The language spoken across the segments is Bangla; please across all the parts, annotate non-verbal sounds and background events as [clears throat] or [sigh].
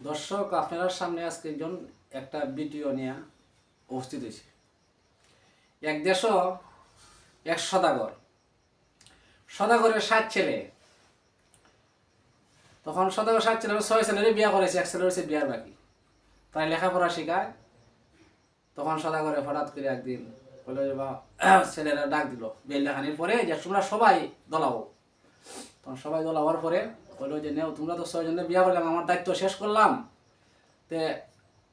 দর্শক, আপনার সামনে আজকে একজন, একটা ভিডিও নিয়ে উপস্থিত হয়েছে। এক দেশ এক সদাগর। সদাগরের সাত ছেলে। তখন সদাগর সাত ছেলে, ছয় ছেলেরই বিয়া করেছে, এক ছেলে হচ্ছে বিয়ার বাকি। তাই লেখাপড়া শেখায়। তখন সদাগরে হঠাৎ করে একদিন বলে বা [clears throat] ছেলেরা ডাক দিল। বিয়ের লেখানির পরে যে, তোমরা সবাই দলাও। তখন সবাই দলাবার পরে বলল যে, নেও, তোমরা তো ছয়জনের বিয়া করলাম, আমার দায়িত্ব শেষ করলাম। তে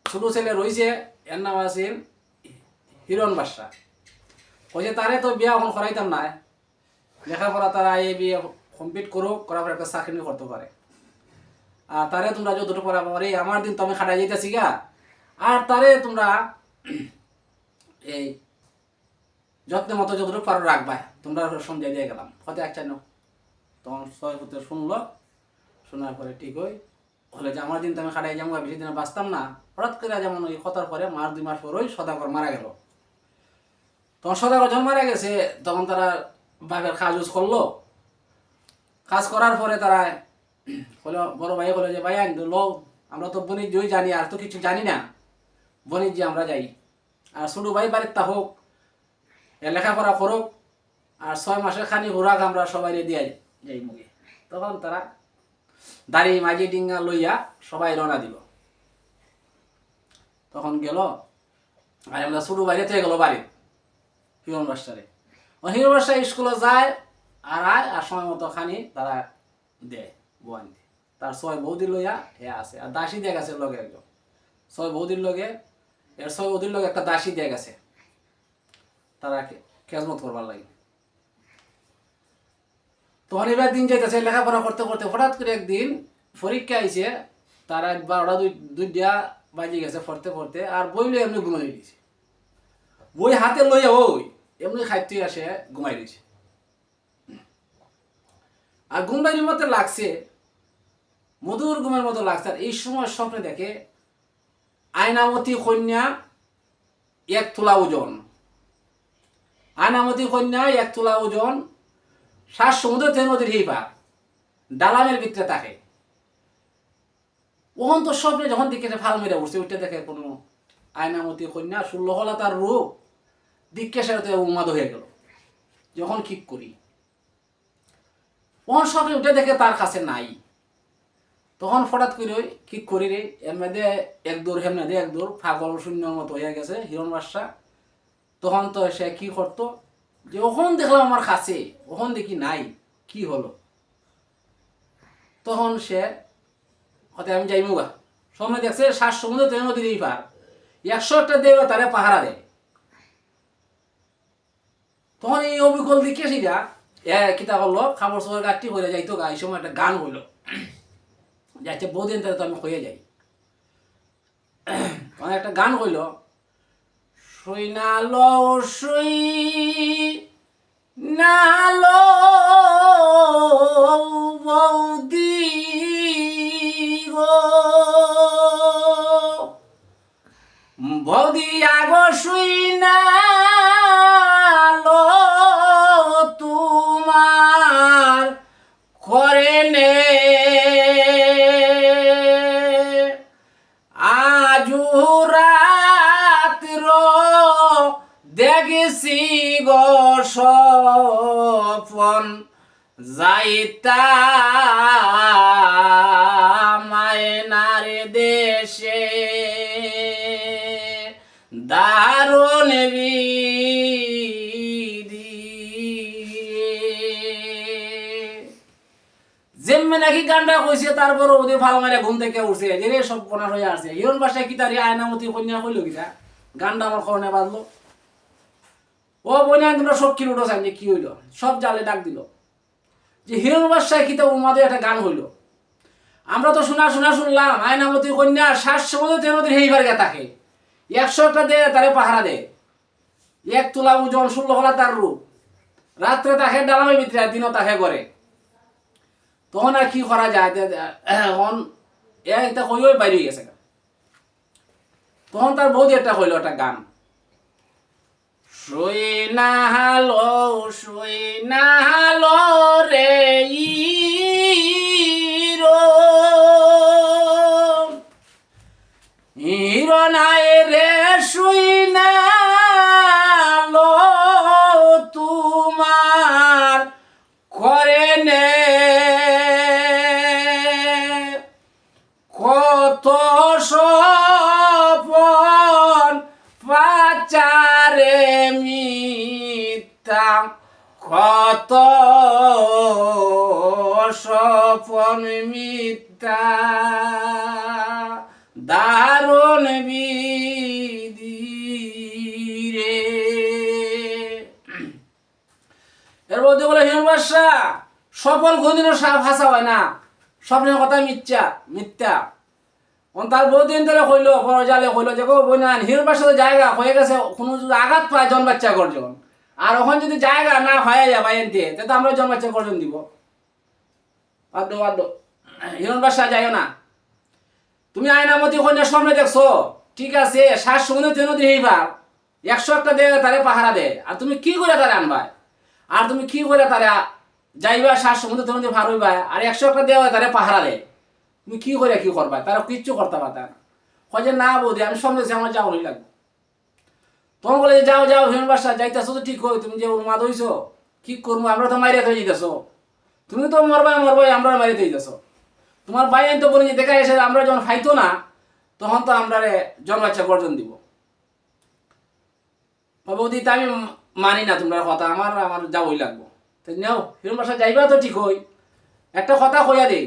ছোট ছেলে রয়েছে এর নাম আছে হিরণ বাদশা ওই যে তারে তো বিয়া এখন করাইতাম না। লেখাপড়া তারা এই বিয়ে কমপ্লিট করুক, করার পর একটা চাকরি করতে পারে। আর তারে তোমরা যতটুকু পড়া এই আমার দিন তো আমি খাটাই যেতেছি গা। আর তারে তোমরা [clears throat] এই যত্নের মতো যতটুকু পারো রাখবা তোমরা সমঝাই দিয়ে গেলাম। হয়তো একটা নো তখন পুত্র শুনলো। শোনার পরে ঠিক হই হলে যে, আমার দিন তো আমি খাটাই যাব বেশি দিন বাঁচতাম না। হঠাৎ করে যেমন ওই কথার পরে মাস দুই মাস পর ওই সদাগর মারা গেল। তখন সদাগর যখন মারা গেছে, তখন তারা বাঘের কাজ উজ করল। কাজ করার পরে তারা হলো বড় ভাই বলে যে, ভাই, আনতো লো আমরা তো বণিজ্যই জানি, আর তো কিছু জানি না। বণিজ্যে আমরা যাই। আর ছোটো ভাই বাড়ির তা হোক লেখাপড়া করুক, আর ছয় মাসের খানি ঘোরাক আমরা সবাই দিয়ে যাই মুগে। তখন তারা দাড়ি মাঝি ডিঙ্গা লইয়া সবাই রওনা দিল। তখন গেল, আর আমরা ছোটো বাইরে থেকে গেল বাড়ি, হিরণ বাসারে ও হিরণ বাসা স্কুলে যায়, আর আয়, আর সময় মতো খানি তারা দেয় দিয়ে তার ছয় বৌদির লইয়া হে আছে, আর দাসী দিয়ে গেছে লগে একজন। ছয় বৌদির লগে, এর ছয় বৌদির লগে একটা দাসী দিয়ে গেছে তারা খেজমত করবার লাগে। তখন দিন যাইতেছে, লেখাপড়া করতে করতে হঠাৎ করে একদিন পরীক্ষা আইছে, তারা বারোটা দুই দুইটা বাজে গেছে পড়তে পড়তে, আর বই লই এমনি ঘুমাই দিয়েছে বই হাতে লইয়া ওই, এমনি খাইতে আসে, ঘুমাই দিয়েছে আর ঘুমবাইয়ের মতো লাগছে, মধুর ঘুমের মতো লাগছে, আর এই সময় স্বপ্নে দেখে আয়নামতি কন্যা এক তোলা ওজন। আয়নামতি কন্যা এক তোলা ওজন শ্বাস সমুদ্র থেকে নদীর হিপা ডালামের ভিতরে থাকে ওখান তো স্বপ্নে যখন দিকে ফাল মেরে উঠছে ওইটা দেখে কোনো আয়নামতি কন্যা ষোলো হলা তার রূপ সাথে উন্মাদ হয়ে গেল। যখন ঠিক করি ওখান স্বপ্নে উঠে দেখে তার কাছে নাই। তখন হঠাৎ করে ঠিক করি রে মধ্যে এক দূর হেমনে দিয়ে এক দূর ফাগল শূন্যর মতো হয়ে গেছে হিরণ বাদশা তখন তো সে কি করতো? যে ওখান দেখলাম আমার কাছে ওখান দেখি নাই, কি হলো? তখন সে হতে আমি যাই মুগা সামনে দেখছে শ্বাস সমুদ্র তেল নদীর পার একশো একটা দেবে তারে পাহারা দেয়। তখন এই অবিকল দিকে সেটা এ কিতা করল খাবার সবার গাঠটি হয়ে যাইতো গা, এই সময় একটা গান হইল। যাচ্ছে বহুদিন তাহলে তো আমি হয়ে যাই। একটা গান হইল শুই না লো শুই না লো বৌদি গো। বৌদি আগো শুই না লো তোমার করে নে সপন যাইতা মায়নার দেশে, দারুণ যেমনি নাকি গানটা কইছে, তারপর ওদের ফাল মারে ঘুম থেকে উঠছে, যে সব কোনা হয়ে আসছে। হিরণ বাসায় কি তারি আয়নামতি কন্যা কইল কিটা গানটা আমার খরণে বাজলো। ও বইনা তোমরা সব কিলো উঠো যে কি হইল? সব জালে ডাক দিল। যে হিরণ বাসায় কি তা উমাদের একটা গান হইল। আমরা তো শোনা শোনা শুনলাম আয়নামতি কন্যা শ্বাস সমুদ্র তেরোদের হেইবার গে থাকে। একশো একটা দে, তারে পাহারা দে। এক তোলা ওজন, ষোলো হলা তার রূপ। রাত্রে তাকে ডালামের ভিতরে দিনও তাকে করে। তখন আর কি করা যায়? এখন এটা কইও বাইরে গেছে। তখন তার বৌদি একটা কইলো একটা গান। শুই না শুই না রে ইরো। ইরো নাই রে কত সপন মিথ্যা, দারুণ বিধি রে। এর মধ্যে বলে বাদশা সফল কোনদিনও ভাষা হয় না। স্বপ্নের কথা মিথ্যা মিথ্যা। তার বহুদিন ধরে কইলো বড় জালে কইলো, যে গো বই না তো জায়গা হয়ে গেছে, কোনো আঘাত পায় জন বাচ্চা গর্জন। আর ওখানে যদি জায়গা না হয়ে যায় বাইনতে তো আমরা জন বাচ্চা গর্জন দিব? আড্ডো আড্ডো হিরণ বাদশা যাইও না। তুমি আয়নামতি কন্যার সামনে দেখছ? ঠিক আছে শ্বাস সমুদ্র তেন দিবা একশো একটা দে তারে পাহারা দে আর তুমি কি করে তারে আনবা? আর তুমি কি করে তারে যাইবা শ্বাস সমুদ্র তেন দিয়ে ভার হইবা, আর একশো একটা দেওয়া তারে পাহারা দে তুমি কি করে কি করবা? তারা কিচ্ছু করতে পারতা না। কয় যে না বৌদি, আমি দেখছি, আমার যাওয়ারই লাগবে। তখন বলে যাও যাও হিরণ বাসা যাইতেছো তো ঠিক হয়, তুমি যে উন্মাদ হইছো, কি করব? আমরা তো মারিয়া হয়ে যেতেছো তুমি তো মরবাই মরবাই, আমরা মারিতে যেতেছো তোমার ভাই তো বলে দেখা এসে আমরা যখন খাইতো না, তখন তো আমরা জন্মাচ্ছা গর্জন দিব। বৌদি তা আমি মানি না তোমরা কথা, আমার আমার যাবই লাগবো। তো নেও হিরণ বাসা যাইবা তো ঠিক হই একটা কথা কইয়া দেই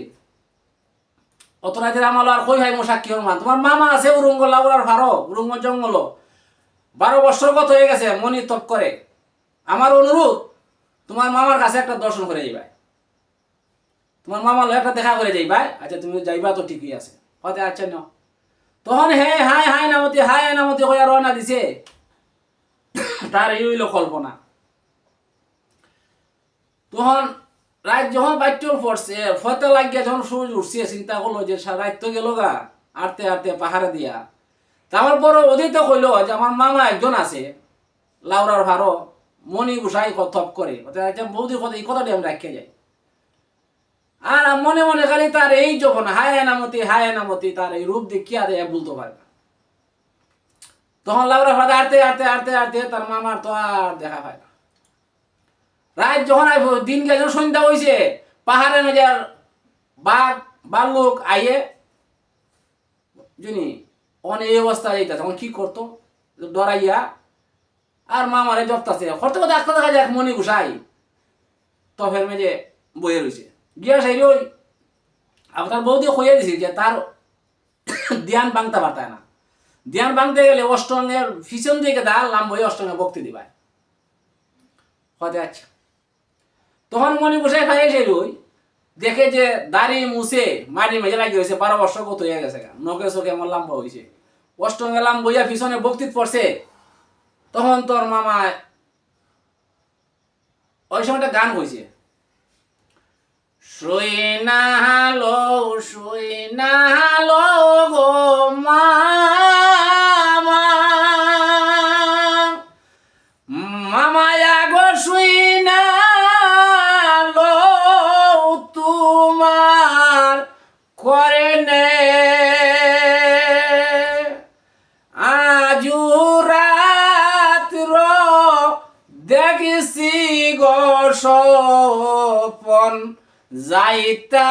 অত রাতের আমার আর কই ভাই মশা কি মান তোমার মামা আছে, উরুঙ্গ লাউরার ভারো উরুঙ্গ জঙ্গল বারো বছর কত হয়ে গেছে মনি তপ করে। আমার অনুরোধ, তোমার মামার কাছে একটা দর্শন করে যাইবা। তোমার মামা লয় একটা দেখা করে যাইবা। আচ্ছা তুমি যাইবা তো ঠিকই আছে। হতে আচ্ছা নাও। তখন হে হাই হাই নামতি হাই নামতি কইয়া রওনা দিছে। তার এই হইল কল্পনা। তখন রাত যখন বাচ্চল পড়ছে, ফতে লাগিয়া যখন সূর্য উঠছে, চিন্তা করল যে রাত তো গেল গা। আটতে আটতে পাহাড়ে দিয়া। তারপর পর অদিত কইল যে আমার মামা একজন আছে, লাউরার ভারো মণি গুসাই থপ করে। বৌদি কথা এই কথাটি আমি রাখিয়ে যাই। আর মনে মনে খালি তার এই যখন হায় এনামতি হায় এনামতি তার এই রূপ দেখিয়া দেয় বলতে পারে না। তখন লাউরা ফাদা আড়তে আড়তে আড়তে আড়তে তার মামার তো আর দেখা পায় না। রাত যখন দিন গেছে সন্ধ্যা হয়েছে পাহাড়ে আর বাঘ, বাল্লুক আইয়ে, জুনি অন এই অবস্থা এইটা তখন কি করতো? ডরাইয়া। আর মামারে জপতাছে হরতে কথা একটা দেখা যাক মনি গুসাই তফের মেজে বইয়ে রয়েছে গিয়া সাইড ওই আপনার বৌদি কইয়া দিছি যে তার ধ্যান ভাঙতে পারতায় না। ধ্যান ভাঙতে গেলে অষ্টঙ্গের পিছন দিকে দা লাম বই অষ্টঙ্গে ভক্তি দিবায়। হতে আচ্ছা তখন মনে বসে খাই এসে ওই দেখে যে দাড়ি মুছে মাটি মেঝে লাগি হয়েছে বারো বছর কত হয়ে গেছে। নখে চোখে আমার লাম্বা হয়েছে অষ্টঙ্গে এলাম বইয়া পিছনে বক্তৃত পড়ছে। তখন তোর মামা ওই সময়টা গান কইছে। শুই না হালো, শুই না হালো গো সপন যাইতা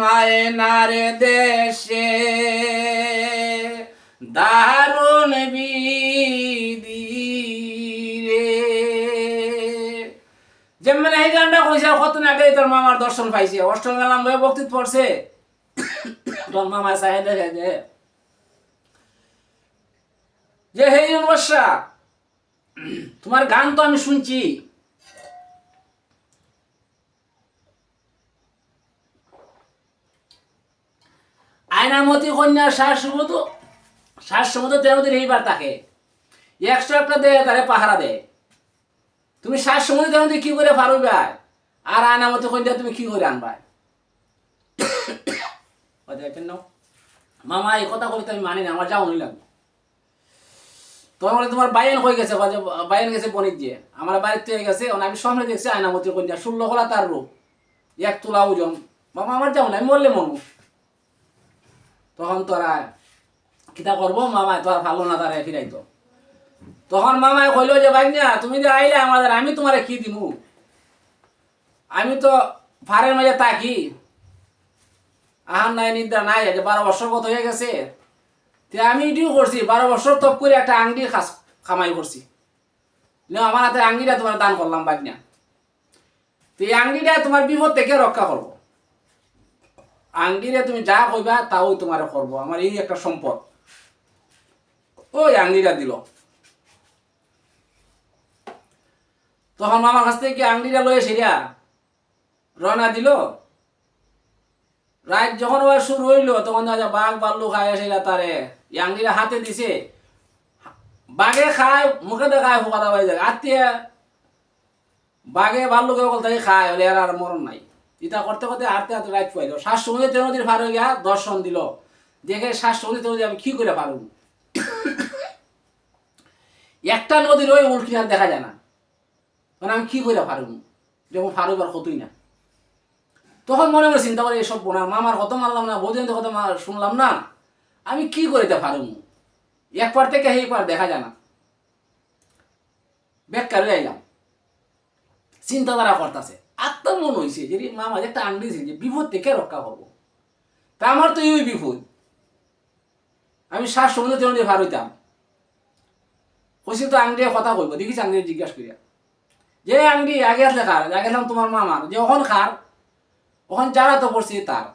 মায়নার দেশে। দারুণ বিধি রে যেমন এই গানটা কইছে আর কত না আগে তোর মামার দর্শন পাইছে? অষ্টম গেলাম বয়ে বক্তিত পড়ছে। তোর মামা সাহেব দেখে যে যে হে বর্ষা তোমার গান তো আমি শুনছি। আয়নামতি কন্যা শ্বাস সমুদ্র তেরোদিন এইবার তাকে। একশো একটা দেয় তারে পাহারা দেয় তুমি শ্বাস সমুদ্র তেরোদিন কি করে পারবে? আর আয়নামতি কন্যা তুমি কি করে আনবা? [coughs] মামা, এই কথা বলে আমি মানি না, আমার যাও লাগবে। তোমার বলে তোমার বাইন হয়ে গেছে বাইন গেছে বনির দিয়ে আমার বাড়ির থেকে গেছে আমি সামনে দেখছি আয়নামতি কন্যা, ষোলো কলা তার রূপ। এক তোলা ওজন। মামা, আমার যাও না আমি বললে মনু তখন তোরা কিতা করব? মামায় তো আর ভালো না তারে ফিরাইতো। তখন মামায় কইলো যে ভাই না তুমি যে আইলে আমাদের, আমি তোমারে কি দিমু? আমি তো ফারের মাঝে তাকি আহার নাই, নিদ্রা নাই যে বারো বছর কত হয়ে গেছে। তে আমি এটিও করছি, বারো বছর তপ করে একটা আংটি খাস, খামাই করছি। আমার হাতে আংটিটা তোমার দান করলাম বাগনা তো এই আংটিটা তোমার বিপদ থেকে রক্ষা করব। আংটিরে তুমি যা কইবা তাও তোমার করব। আমার এই একটা সম্পদ। ওই আংটিটা দিল। তখন মামার কাছ থেকে আংটিটা লয়ে সেরিয়া রওনা দিল। রাত যখন ওরা শুরু হইল, তখন দেখা বাঘ বাল্লু খায় সেটা তারে। আংটিটা হাতে দিছে। বাঘে খায়, মুখে দেখায় ফুকা দাবাই যায় আত্মীয় বাঘে ভাল্লুকে বলতে খায় হলে আর মরণ নাই। ইটা করতে করতে হাঁটতে হাঁটতে রাত পাইল। শ্বাস সমুদ্রে তেরো নদীর পার হয়ে গিয়া দর্শন দিল। দেখে শ্বাস সমুদ্রে তেরো আমি কি করে পারব একটা নদীর ওই উল্কি আর দেখা যায় না। মানে আমি কি করে পারব যেমন ফারুক আর কতই না। তখন মনে মনে চিন্তা করে, এসব বোনা, মামার কত মারলাম না বৌদিন কত মার- শুনলাম না। আমি কি করে তা পারব এক পার থেকে সেই পার দেখা যায় না। বেকার হয়ে আইলাম। চিন্তাধারা করতেছে। আত্মার মন হয়েছে যে রে মামা, যে একটা দিয়েছে যে বিপদ থেকে রক্ষা করব। তা আমার তো এই বিপদ। আমি শ্বাস সমুদ্র তেমন ভার হইতাম। কইছিল তো আংটি কথা কইব, দেখিস আংটি জিজ্ঞাসা করিয়া। যে আংটি আগে আসলে খার আগে আসলাম তোমার মামার। যে ওখন খার ওখন যারা তো পড়ছে তার।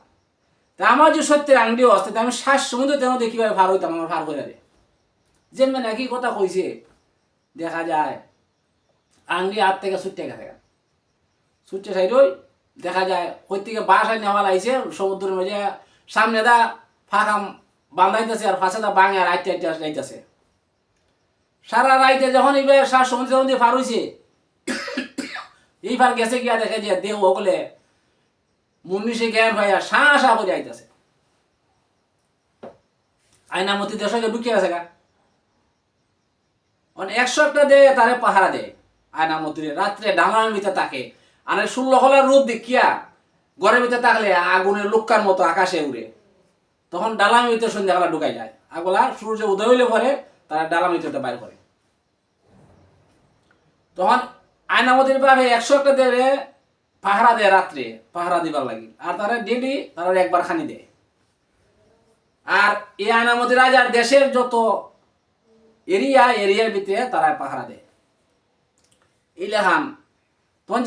তা আমার যে সত্যের আংটিও আসতে আমি শ্বাস সমুদ্র তেমন কীভাবে ভার হইতাম আমার ভার করে যে মানে একই কথা কইছে, দেখা যায় আংটি হাত থেকে ছুটতে গেছে। ছুটতে সাইড ওই দেখা যায় কই থেকে বাস বাসায় নেওয়া লাগছে, সমুদ্রের মাঝে। সামনে দা ফাঁকা বান্ধাইতেছে আর ফাঁসে দা বাঙে আইতে যাইতেছে সারা রাইতে যখন এইবার সার সমুদ্র দিয়ে পার হয়েছে এইবার গেছে গিয়া দেখে যে দেহ ওগুলে মুন্নিশে জ্ঞান ভাইয়া শাঁ শাঁ করে আইতেছে। আয়নামতি দেশকে ঢুকিয়ে আছে গা। একশো একটা দে তারে পাহারা দেয় আয়নামতিরে। রাত্রে ডাঙার ভিতরে তাকে। আর ষোলো হলার রোদ দেখিয়া ঘরের ভিতরে থাকলে আগুনের লুক্কার মতো আকাশে উড়ে। তখন ডালামি ভিতরে সন্ধ্যাবেলা ঢুকাই যায়। আগলা সূর্য উদয় হইলে পরে তারা ডালামি ভিতরে বাইর করে। তখন আয়নামতির পাবে একশো একটা দেবে পাহারা দেয় রাত্রে, পাহারা দিবার লাগি। আর তারা ডেলি তারা একবার খানি দেয়। আর এই আয়নামতি রাজার দেশের যত এরিয়া, এরিয়ার ভিতরে তারা পাহারা দেয়। ইলেহান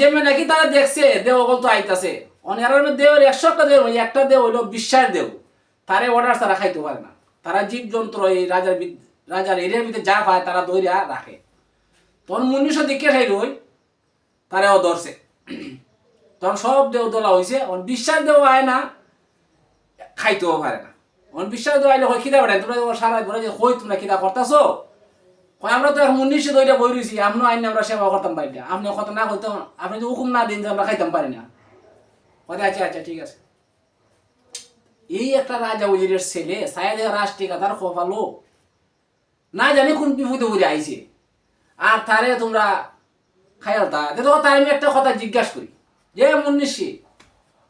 যেমন নাকি তারা দেখছে দেও অকল তো আইতাছে। অনেকের দেওয়ার একশো একটা দেও ওই একটা দেও হইল বিশ্বাস দেও তারে অর্ডার তারা খাইতে পারে না। তারা জীব যন্ত্র এই রাজার রাজার এরিয়ার ভিতরে যা পায় তারা দইরা রাখে। তখন মুনিশও দিকে খাই রই তারাও ধরছে। তখন সব দেও দোলা হয়েছে বিশ্বাস দেও আয় না, খাইতেও পারে না। অন বিশ্বাস দেওয়া আইলে হয় খিদা বেড়ায় তোমরা সারা ঘরে যে কই তোমরা খিদা করতেছো? আমরা তো এখন উনিশশো দইটা বই রয়েছি আপনি আইন আমরা সেবা করতাম পারি না। আপনি কথা না করতাম আপনি যদি হুকুম না দিন যে আমরা খাইতাম পারি না। কথা আচ্ছা আচ্ছা ঠিক আছে। এই একটা রাজা উজিরের ছেলে সায়াদে রাষ্ট্রীয় তার খোফালো না জানি কোন বিপদে বুঝে আইছে। আর তারে তোমরা খায়ালতা দেখো তাই আমি একটা কথা জিজ্ঞাসা করি। যে মুন্নিশি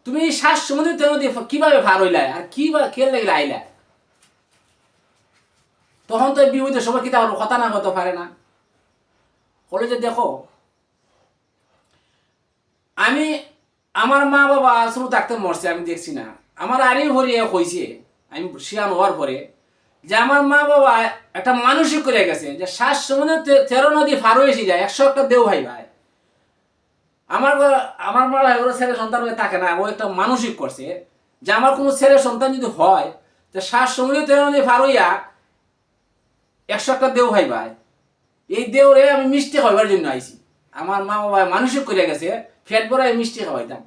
তুমি শ্বাস সমুদ্রে দিয়ে কীভাবে ভার হইলাই আর কি বা খেল লাগিলে আইলা? তখন তো বিপদের সময় কি তাহলে কথা না হতে পারে না। যে দেখো, আমি আমার মা বাবা শুরু থাকতে মরছে, আমি দেখছি না। আমার আরে ভরিয়ে কইছে আমি শিয়ান হওয়ার পরে, যে আমার মা বাবা একটা মানসিক করে গেছে, যে শ্বাস সমুদ্রে তেরো নদী ফার হয়েছে যায়, একশো একটা দেও ভাই ভাই। আমার আমার মা এগুলো ছেলে সন্তান হয়ে থাকে না, ও একটা মানসিক করছে, যে আমার কোনো ছেলে সন্তান যদি হয়, তো শ্বাস সমুদ্রে তেরো নদী ফার হইয়া একশো একটা দেও ভাই ভাই। এই দেওরে আমি মিষ্টি খাওয়াবার জন্য আইছি। আমার মা বাবা মানসিক করে গেছে ফ্যাট ভরাই মিষ্টি খাওয়াইতাম।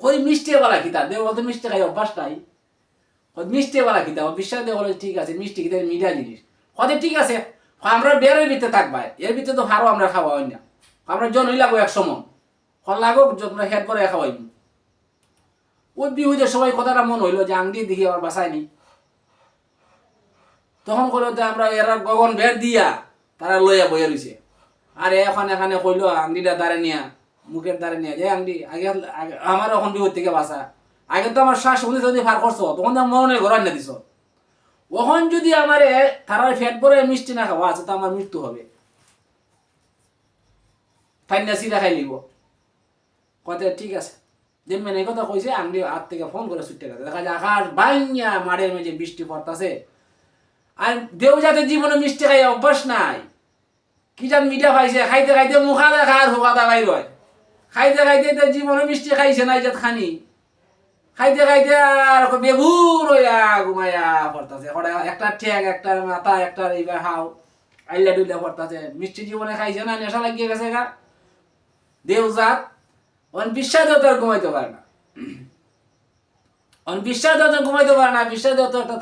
ওই মিষ্টি বালা খিতা? দেও বলতে মিষ্টি খাই অভ্যাস নাই। মিষ্টি বালা খিতা? বিশ্বাস দেওয়া বলে ঠিক আছে, মিষ্টি খিতা মিঠা জিনিস। হতে ঠিক আছে আমরা বেরের ভিতরে থাকবা এর ভিতরে তো ভালো আমরা খাওয়া হয় না। আমরা জন লাগবো এক সময়। ফল লাগো যত হেড করে খাওয়াই ওই বিহুদের সবাই কথাটা মন হইল যে আংটি দেখি আমার বাসায়নি তখন কইলো যে আমরা এরা গগন বের দিয়া তারা লইয়া বইয়া রইছে আর এখন এখানে কইলো আংটিটা দাঁড়ে নিয়া, মুখের দ্বারে নিয়ে যে আংটি, আগে আমার এখন বিপদ থেকে বাসা আগে তো আমার শ্বাস শুনতে যদি ফার করছ, তখন তো মনে ঘর না দিছ। ওখন যদি আমারে তারার ফ্যাট ভরে মিষ্টি না খাওয়া আছে তো আমার মৃত্যু হবে। তাই না সিরা খাই লিব। কতে ঠিক আছে। মেনে এই কথা কইছে আংলি হাত থেকে ফোন করে ছুটে গেছে। দেখা যায় আকাশ বাইয়া মাঠের মেঝে বৃষ্টি পড়তাছে। আর দেউ যাতে জীবনে মিষ্টি খাই অভ্যাস নাই। কি জান মিঠা খাইছে খাইতে খাইতে মুখা দেখা আর হুকাতা বাইর হয় খাইতে খাইতে জীবনে মিষ্টি খাইছে না ইজাত খানি। খাইতে খাইতে আর হইয়া ঘুমাইয়া পড়তাছে। একটা ঠেক একটা মাথা, একটা এইবার হাও, আইলা ডুইলা পড়তাছে। মিষ্টি জীবনে খাইছে না, নেশা লাগিয়ে গেছে গা। দেউজাত অন বিশ্বাস দেওয়ার ঘুমাইতে পারে না। অন বিশ্বাস ঘুমাইতে পারে না বিশ্বাস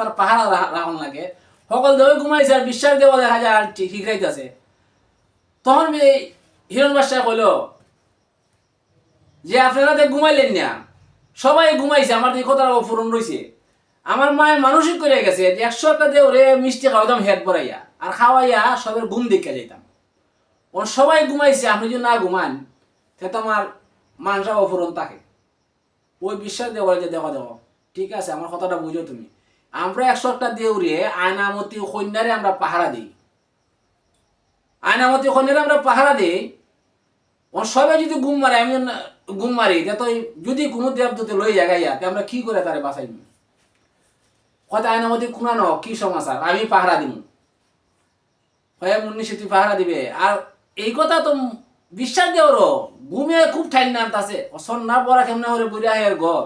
তার পাহাড় রাখুন লাগে। সকল দেবে ঘুমাইছে আর বিশ্বাস দেওয়া দেখা যায় আর ঠিক শিখাইতেছে তখন হিরণ বাদশাহ কইল, যে আপনারা তো ঘুমাইলেন না, সবাই ঘুমাইছে, আমার এই কথাটা অপূরণ রয়েছে আমার মায়ে মানসিক করে গেছে যে একশো একটা দেওরে মিষ্টি খাওয়াতাম হেড পরাইয়া, আর খাওয়াইয়া সবের ঘুম দেখে যাইতাম। ওর সবাই ঘুমাইছে, আপনি যদি না ঘুমান সে তো আমার মানসা অপূরণ থাকে। ওই বিশ্বাস দেওয়া যে, দেখো দেখো, ঠিক আছে, আমার কথাটা বুঝো তুমি। আমরা একশো একটা দেউরে আয়নামতি কন্যারে আমরা পাহারা দিই। আয়নামতি কন্যারে আমরা পাহারা দিই। ও সবাই যদি গুম মারে, আমি গুম মারি, তো যদি কোনো দেবদূতে লই জায়গায় আমরা কি করে তারে বাঁচাইব? কথা আয়নামতি, কুনানো, কি সমাচার? আমি পাহারা দিব হয়ে মুন্নি সেটি পাহারা দিবে? আর এই কথা তো বিশ্বাস দেওর ঘুমে খুব ঠাইন নামতাছে সন্না পড়া কেমনে হরে বুড়া হের ঘর।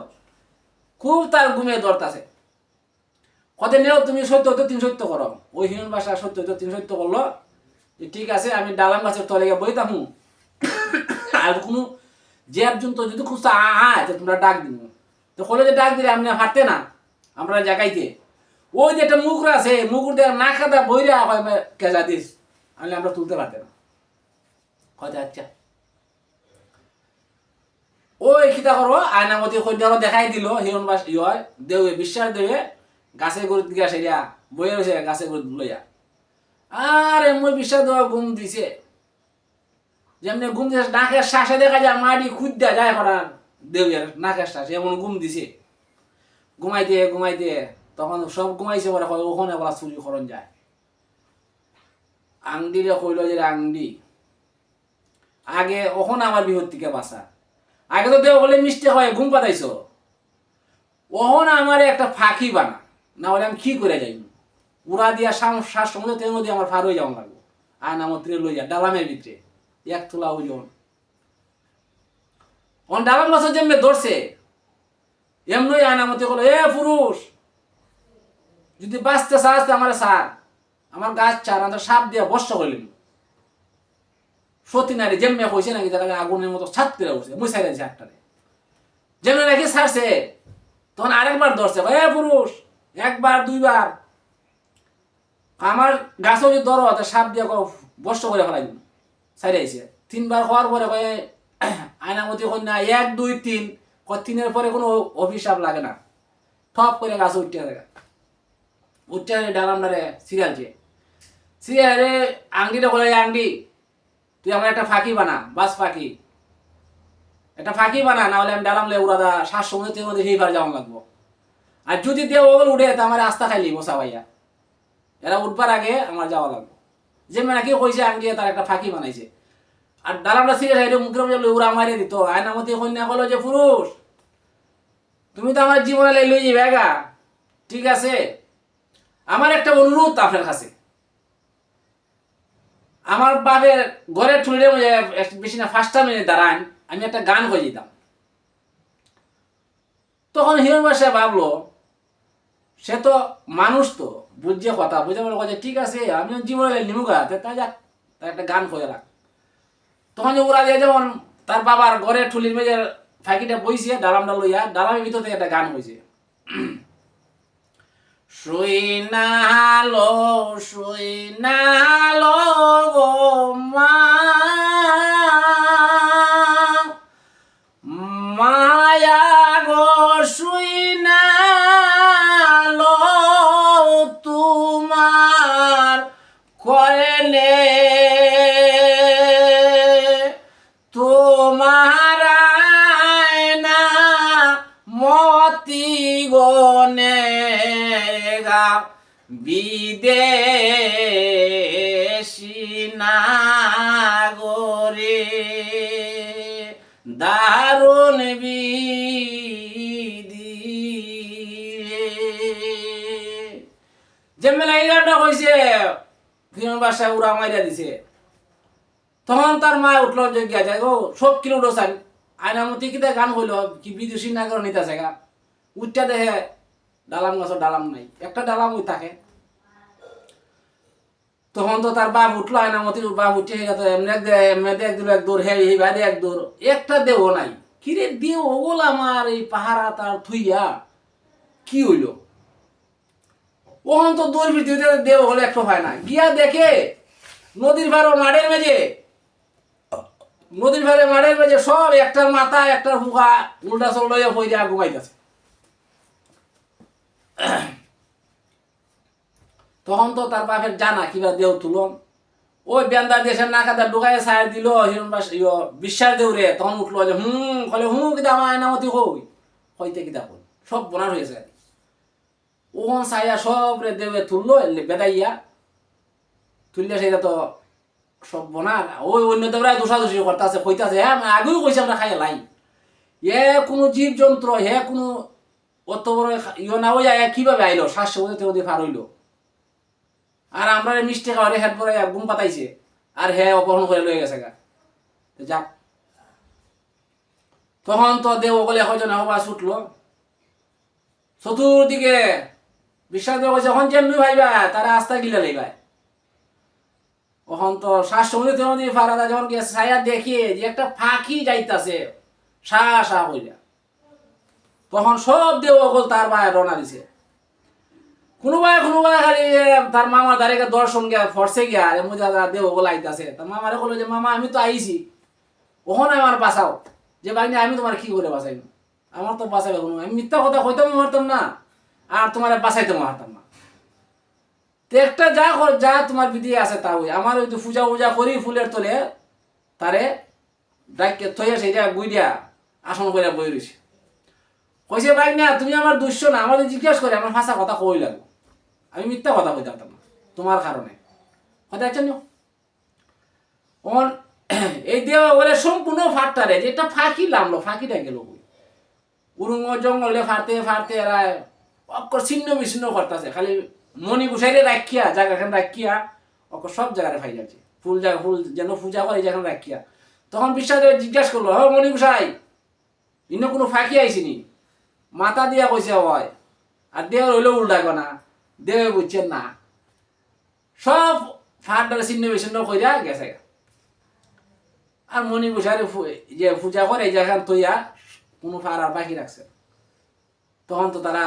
খুব তার ঘুমে দরতাছে। কত নেও, তুমি সত্য তো তিন সত্য করো। ওই হিরণ ভাষা সত্য তো তিন সত্য করল। যে ঠিক আছে, আমি ডালাম গাছের তলে গিয়ে বইতাম। আর কোনো যে একজন তো যদি খুঁজতে আয় তো তোমরা ডাক দিব তো কলে যে ডাক দিলে আপনি হাঁটতে না, আমরা জাগাইতে। ওই যে একটা মুখরা আছে মুকুর দিয়ে না খাতা বইরা হয় কেজা দিস। আমি আমরা তুলতে পারতে না। হয়তো আচ্ছা? ওই খিতা করো আয়নামতি সৈন্য দেখাই দিল হিরণ বাস ইয় দেবে বিশ্বাস দেবে গাছে গরুত গিয়া সেরিয়া বইয়ে রয়েছে গাছে গরুত লইয়া। আরে, মই বিশ্বাস দেওয়া ঘুম দিছে। যেমনি ঘুম দিছে নাকের শ্বাসে দেখা যায় মাটি খুঁজতে যায় করার দেবের নাকের শ্বাস, এমন ঘুম দিছে। ঘুমাইতে ঘুমাইতে, তখন সব ঘুমাইছে পরে ওখানে বলা চুরি করন যায়। আংডিরে কইল যে আংডি আগে ওখন আমার বিহুর থেকে বাসা। আগে তো দেও বলে মিষ্টি হয়, ঘুম পাতাইছো। ওহন আমার একটা ফাঁকি বানা। না হলে আমি কি করে যাই উড়া দিয়া শ্বাস শ্বাস সমুদ্র তেল নদী আমার ফার হয়ে যাওয়া লাগবো। আর নাম ত্রে লইয়া ডালামের ভিতরে। এক তোলা ওজন। অন ডালাম গাছের যেমনি ধরছে। এমনি আয়নামতি করল এ পুরুষ, যদি বাঁচতে চাস আমার সার আমার গাছ চার আমাদের সাপ দিয়ে বর্ষ করলেন সতী নারী যেমনি কইছে নাকি, তারা আগুনের মতো ছাত করে উঠছে মুই সাইড আছে একটারে যেমনি নাকি ছাড়ছে, তখন আরেকবার ধরছে, এ পুরুষ একবার, দুইবার। আমার গাছও যদি ধরো তো সাপ দিয়ে বর্ষ করে ফেলাই দিন সাইড আইছে। তিনবার হওয়ার পরে কয়ে [clears throat] আয়নামতি কন্যা, এক, দুই, তিন। তিনের পরে কোনো অভিশাপ লাগে না। ঠপ করে গাছ উঠতে থাকে। উঠতে ডালামডারে সিরিয়ালছে সিরিয়ালে আংটিটা করে আংটি, তুই আমার একটা ফাঁকি বানা, বাস ফাঁকি। একটা ফাঁকি বানা, না হলে আমি ডালাম লে উড়াদা শ্বাস সমুদ্র থেকে মধ্যে সেইবার যাওয়া লাগবো। আর যদি দিয়ে ওগুলো উঠে তো আমার রাস্তা খাইলি, বসা ভাইয়া। এরা উঠবার আগে আমার যাওয়া লাগবে। যে মানে কি কইছে, আঙ্গি তার একটা ফাঁকি বানাইছে। আর ডালামটা সিরিয়াস হাইরে মুখের মধ্যে উড়া মারিয়ে দিত। আয়নামতি কন্যা কলো যে, পুরুষ, তুমি তো আমার জীবনে লাই যাবে গা ঠিক আছে? আমার একটা অনুরোধ আপনার কাছে। আমার বাপের ঘরের ঠুলির বেশি না ফার্স্টটা মিনিট দাঁড়ান, আমি একটা গান হয়ে যেতাম তখন হিরণ বাসা ভাবলো সে তো মানুষ তো, বুঝছে কথা বুঝে বলে কথা, ঠিক আছে আমি জীবনে নিমুগা তাই যাক, তার একটা গান করে রাখ তখন ওরা যে যেমন তার বাবার ঘরে ঠুলির মেজের ফাঁকিটা বইছে, ডালামটা লইয়া, ডালামের ভিতর থেকে একটা গান হয়েছে [clears throat] শুই হালো, শুই নালো তখন তার মা উঠল যে যায় সব কিলো ডোসান গান কি বিদেশি নাগর নিতাছে গা উঠটা দেখে ডালাম গাছর ডালাম নাই, একটা ডালাম ওই থাকে। তখন তো তার বাপ উঠল, আয়নামতির বাপ উঠে এমনি এমনি এক দূর এক দূর হে এই বাইরে এক দূর একটা দেও নাই। কিরে দেও ওগুল আমার এই পাহারা তার থুইয়া? কি হইল? ওখান তো দূর ভিতরে দেও হলে একটু হয় না। গিয়া দেখে নদীর ভাড়ো মাঠের মেঝে, নদীর ভাড়ে মাঠের মেঝে সব একটার মাথা একটার হুকা উল্টা সব লইয়া পইরা ঘুমাইতেছে। তখন তো তার বাপের জানা কিবা দেও তুলন। ওই বেন্দা দেশের নাকাটা ঢুকাই সাইড দিল ইয় বিশ্বাস দেউরে তখন উঠল যে, হুম কলে হুম, কিতা আমার আয়নামতি হই হইতে কিতা হই সব বোনার হয়েছে কি। ওখান সাইয়া সব রে দেবে তুললো বেদাইয়া। তুললে সেটা তো সব বোনার। ওই অন্য দেবরাই দোষাদোষি করতেছে, কইতাছে হ্যাঁ আমি আগেও কইছি আমরা খাই লাই। এ কোনো জীব যন্ত্র হে কোনো অত বড় ইয়ে না ওই আয়া কীভাবে আইলো? শ্বাস ওদের ফার হইল। আর আমরা মিষ্টি খাওয়ারে হেড পরে ঘুম পাতাইছে। আর হে অপহরণ করে লয়ে গেছে গা। যাক। তখন তো দেব বলে হয়তো না হবা ছুটলো চতুর্দিকে বিশ্বাস দেওয়া যখন যেমনি ভাইবা তারা আস্থা গিলা লইবা তখন তো শ্বাস সমুদ্র নদী ফারাদা যখন গিয়ে ছায়া দেখিয়ে যে একটা ফাঁকি যাইতাছে। সা সা কইরা। তখন সব অকল তার বায় রওনা দিছে। কোনোবাই কোনোবাই খালি তার মামার দাঁড়িয়ে দর্শন গিয়া ফরসে গিয়া যে মুজা দেব ওগুলো আইতাছে তার মামারে বলল যে, মামা, আমি তো আইছি। ওখানে আমার বাঁচাও। যে বাইনি আমি তোমার কি করে বাঁচাইব আমার তো বাঁচাবে কোনো আমি মিথ্যা কথা কইতাম মারতাম না, আর তোমার বাঁচাইতে মারতাম না। তো একটা যা যা তোমার বিধি আছে তা ওই। আমার ওই পূজা উজা করি ফুলের তলে, তারে ডাইকে থইয়া সেইটা গুইডিয়া আসন করে বই রয়েছে কইছে ভাই না তুমি আমার দুশ্য না আমাদের জিজ্ঞেস করে, আমার ভাষা কথা কই লাগো আমি মিথ্যা কথা কইতে পারতাম না, তোমার কারণে। কথা আছেন [clears throat] এই দেওয়া বলে সম্পূর্ণ ফাটতারে, যেটা ফাঁকি লামলো ফাঁকিটা গেল কই? উরুঙ্গ জঙ্গলে ফাড়তে ফাড়তে এরা অক্কর ছিন্ন বিচ্ছিন্ন করতেছে, খালি মণি গুছাইলে রাখিয়া, জায়গাখান রাখিয়া, অক্কর সব জায়গায় ফাই যাচ্ছে ফুল জায়গা, ফুল যেন পূজা করে যেখানে রাখিয়া। তখন বিশ্বাস জিজ্ঞাসা করল, হ, মণি গুছাই ইন্ন কোনো ফাঁকি আইসিনি? মাথা দিয়া কইছে হয় আর দেহ হইলেও উল্টাইব না। দেহ বুঝছেন না সব ফাটটা ছিন্ন বিচ্ছিন্ন কইরা গেছে আর মণি গুছারে যে পূজা করে যেখান তৈয়া কোনো ফার আর বাকি রাখছে তখন তো তারা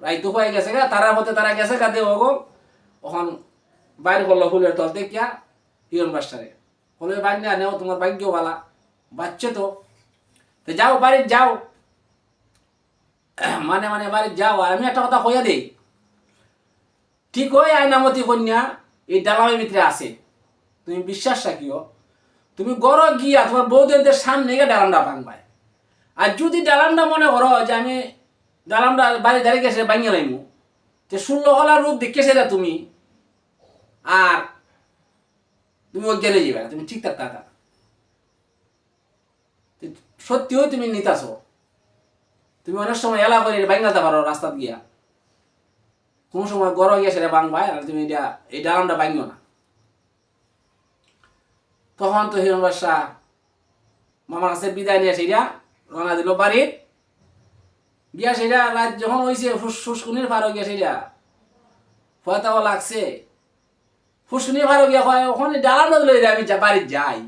রাইতো হয়ে গেছে গা, তারা মতে তারা গেছে গা দেব ওখান বাইর করল ফুলের তল দেখিয়া হিরণ বাস্টারে হলে না নেও তোমার ভাগ্য বালা বাচ্চে তো। তো যাও, বাড়ির যাও। [clears throat] মানে মানে বাড়ির যাও। আর আমি একটা কথা কইয়া দেই ঠিক ওই আয়নামতি কন্যা, এই ডালামের ভিতরে আছে। তুমি বিশ্বাস রাখিও, তুমি গড় গিয়া তোমার বৌদের সামনে গিয়ে ডালামটা ভাঙবাই। আর যদি ডালামটা মনে করো যে আমি ডালামটা বাড়ি দাঁড়িয়ে গেছে ভাঙিয়ে লাইমু, যে ষোলো হলার রূপ দেখে সেটা তুমি, আর তুমি অজ্ঞানে যাবে তুমি ঠিক থাকতা না সত্যিও তুমি নিতাছো। তুমি অনেক সময় এলা করে ভাঙাতে পারো রাস্তা গিয়া কোনো সময় গড় গিয়া সেটা ভাঙবাই আর তুমি এটা এই ডালামটা ভাঙিও না। তখন তো হিরণ বাদশাহ মামার কাছে বিদায় নিয়ে সেটা রওনা দিল বাড়ির গিয়া সেটা রাত যখন হয়েছে ফুসকুনির ফারো গিয়া সেটা ফয়তাও লাগছে। ফুসকুনির ফারো গিয়া হয় ওখানে ডালাম লই আমি বাড়ির যাই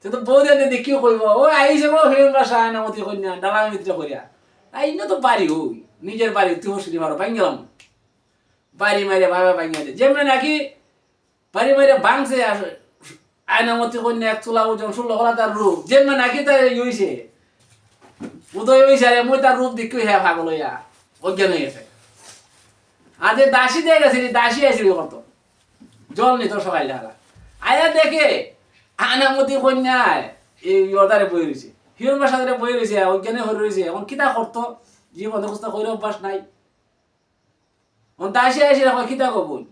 সে তো বৌদি দেখি কি কইব? ও, আইছে গো হিরণ বাদশাহ আয়নামতি কন্যা ডালামের ভিতরে করিয়া আই না তো বাড়ি ওই নিজের বাড়ি, তুই ফুসকুনি ফারো ভাঙ গেলাম। বাড়ি মারে ভাবে ভাঙ গেছে যেমনি নাকি বাড়ি মারে ভাঙছে আয়নামতি কন্যা এক চুলা ওজন ষোলো হলা তার রূপ। যেমন নাকি তার ইয়েছে উদয় হয়েছে আরে মই তার রূপ দেখি হ্যাঁ ভাগল হইয়া। অজ্ঞান হয়ে গেছে। আর যে দাসী দিয়ে গেছে দাসী আইছিল কত। জল নিত সকাল ঢালা আয়া দেখে আয়নামতি কন্যায় এই ইয়দারে বই রয়েছে হিরণ বাসাদারে বই রয়েছে অজ্ঞানে হয়ে রয়েছে এখন কিতা করতো? জীবন অভ্যাস নাই। অন দাসে এসে রাখো খিতা কবুল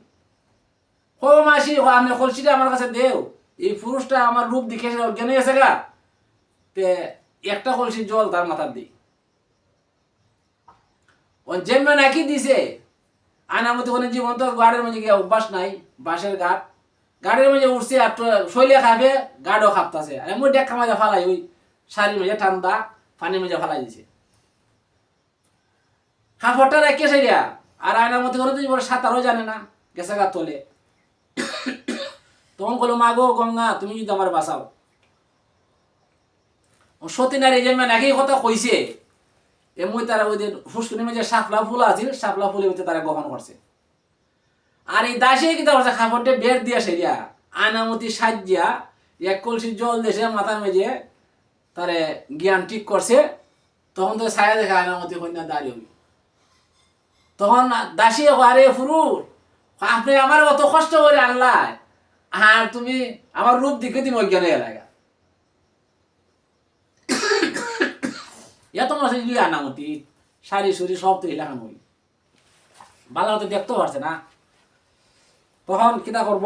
মাসি হো আপনি কলসিটা আমার কাছে দেও। এই পুরুষটা আমার রূপ দেখে সে অজ্ঞান গেছে গা? তে একটা কলসি জল তার মাথার দিই জেমে নাকি দিছে। আনামতি কোনো জীবন তো গাড়ির মধ্যে গিয়ে অভ্যাস নাই, বাঁশের গাট গাড়ির মধ্যে উঠছে আর শৈলে খাবে গাড়ও খাপতাছে। আর এমন ডেক মাঝে ফালাই, ওই শাড়ির মধ্যে ঠান্ডা পানির মধ্যে ফালাই দিছে। কাপড়টা রেখে সেরিয়া আর আয়নার মধ্যে কোনো জীবন সাঁতারও জানে না। গেছে গা তোলে। তখন বলো মা গো, গঙ্গা, তুমি যদি আমার বাঁচাও। সতী নারী, যে নাকি কথা কইছে। এমনি তারা ওই যে ফুসকুনি যে শাপলা ফুল আছিল, শাপলা ফুলের ভিতরে তারা গ্রহণ করছে। আর এই দাসে কি করছে খাবারটা বের দিয়া সেরিয়া আনামতি সাজিয়া এক কলসি জল দেশে মাথার মেজে তারে জ্ঞান ঠিক করছে। তখন তো ছায়া দেখে আনামতি কন্যা দাঁড়িয়ে তখন দাসী আরে ফুরুর, আপনি আমার অত কষ্ট করে আনলাই, আর তুমি আমার রূপ দিকে তুমি অজ্ঞান লাগা এত মাসে ইয়ে আনামতি শাড়ি সুরি সব তো এলাকান হই ভালো তো দেখতেও পারছে না। তখন কিতা করব?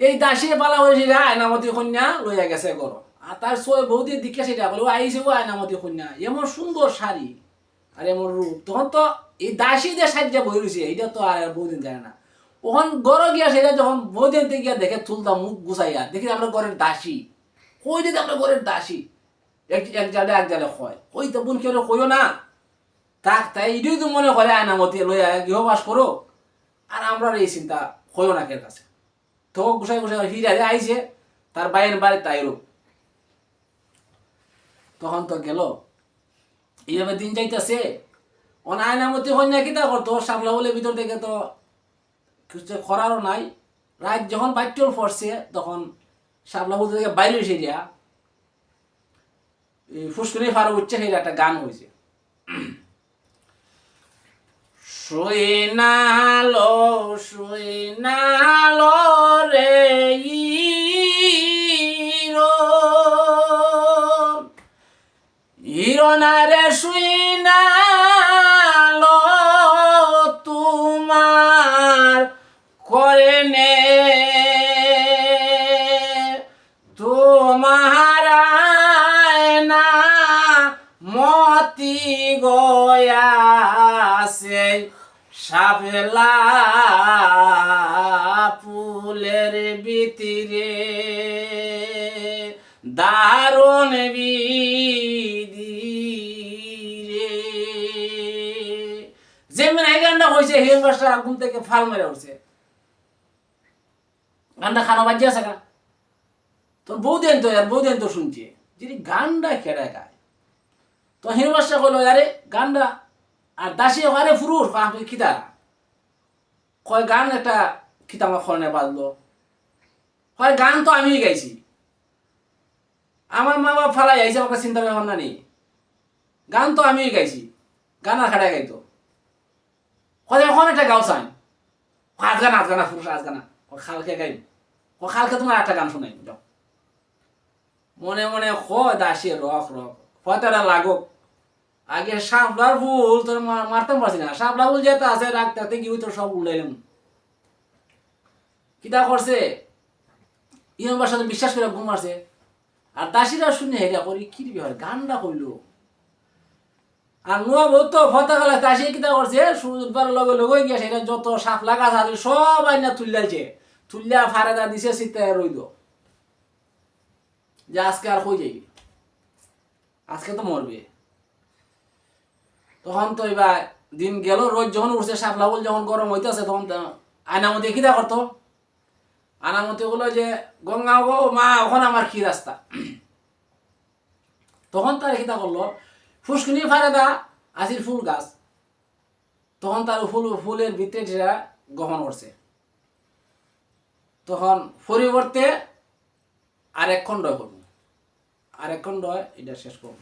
এই দাসী পালা হয়েছে আয়নামতি কন্যা লইয়া গেছে গর আর তার ছয় বৌদির দিকে সেটা বলে ও আয়নামতি কন্যা। এমন সুন্দর শাড়ি। আর এমন রূপ। তখন তো এই দাসী যে সাজ্জা বই রয়েছে এটা তো আর বৌদিন যায় না। ওখান গড় গিয়া সেটা যখন বৌদিন গিয়া দেখে তুলতাম, মুখ গুছাইয়া, দেখি আমরা ঘরের দাসী। কই যদি আমরা ঘরের দাসী? এক এক জালে এক জালে হয়। ওই তো বোন কেউ কইও না। তাক তাই এটাই তো মনে করে আয়নামতি লইয়া গৃহবাস করো। আর আমরা এই চিন্তা হইও না কের কাছে। তো গুছাই গুছাই হিরারে আইছে, তার বাইরের বাড়ি তাইরও তখন তো গেল। এইভাবে দিন যাইতেছে। অন আয়নামতি কন্যা কিতা করতো? সামলা বলে ভিতর থেকে তো কিছু করারও নাই। রাত যখন বাচ্চল পড়ছে, তখন সাবলা বলতে থেকে বাইরে এসে দিয়া ফুসকুনি ফারো উচ্চে সেই একটা গান হয়েছে শুইনালো শুইনালো রে ইরনারে শুইনালো তোমার করে নে তোমার না মতি গয়াছে সাবেলা ফুলের ভিতরে। দারুণ বিদিরে যেমন হয়েছে হিল মাস্টার আগুন থেকে ফাল মেরে উঠছে। গানটা খানা বাজ্যে আছে গা। তোর বৌদেন তো, আর বৌদেন তো শুনছে। যিনি গানটা কেড়ে গায় তো হিল মাস্টার কইলো, আরে, গানটা আর দাসী আরে, ফুরুর খিতা কয়, গান একটা খিতা আমার খরণে বাজলো। হয় গান তো আমিই গাইছি। আমার মা বাবা ফালাই আইছে, আমাকে চিন্তা ভাবনা নেই গান তো আমিই গাইছি। গান আর খাটাই গাইতো কয় এখন একটা গাও চাই। আজ গান আজ গানা পুরুষ আজ গানা ও খালকে গাই ও খালকে তোমার একটা গান শোনাই যাও। মনে মনে হয় দাসী, রক রক। হয়তো লাগো আগে সাপলার ফুল তোর মারতাম পারছি না। সাপলা ফুল যেতে আছে রাখতে গিয়ে তোর সব উড়াইলাম কিতা করছে? ইয়ন সাথে বিশ্বাস করে ঘুম মারছে আর দাসীরা শুনে হেরা করি, কি দিবি হয় গানটা কইল। আর করছে? লগে লগে সেটা যত সাপ লাগা আছে সব আইনা তুললাইছে তুললা দিছে রইল। যে আজকে আর যাইবি? আজকে তো মরবে। তখন তো এবার দিন গেল, রোজ যখন উঠছে সাপলাবল যখন গরম হইতেছে, তখন তো আয়নামতি কিতা করতো? আয়নামতি বলল যে, গঙ্গা গো, মা, ওখানে আমার কি রাস্তা? তখন তার কিতা করল? ফুসকুনি ফারেদা আসির ফুল গাছ। তখন তার ফুল, ফুলের ভিতরে সেটা গ্রহণ করছে। তখন পরিবর্তে আরেক খণ্ড করব। আরেক খণ্ড এটা শেষ করব।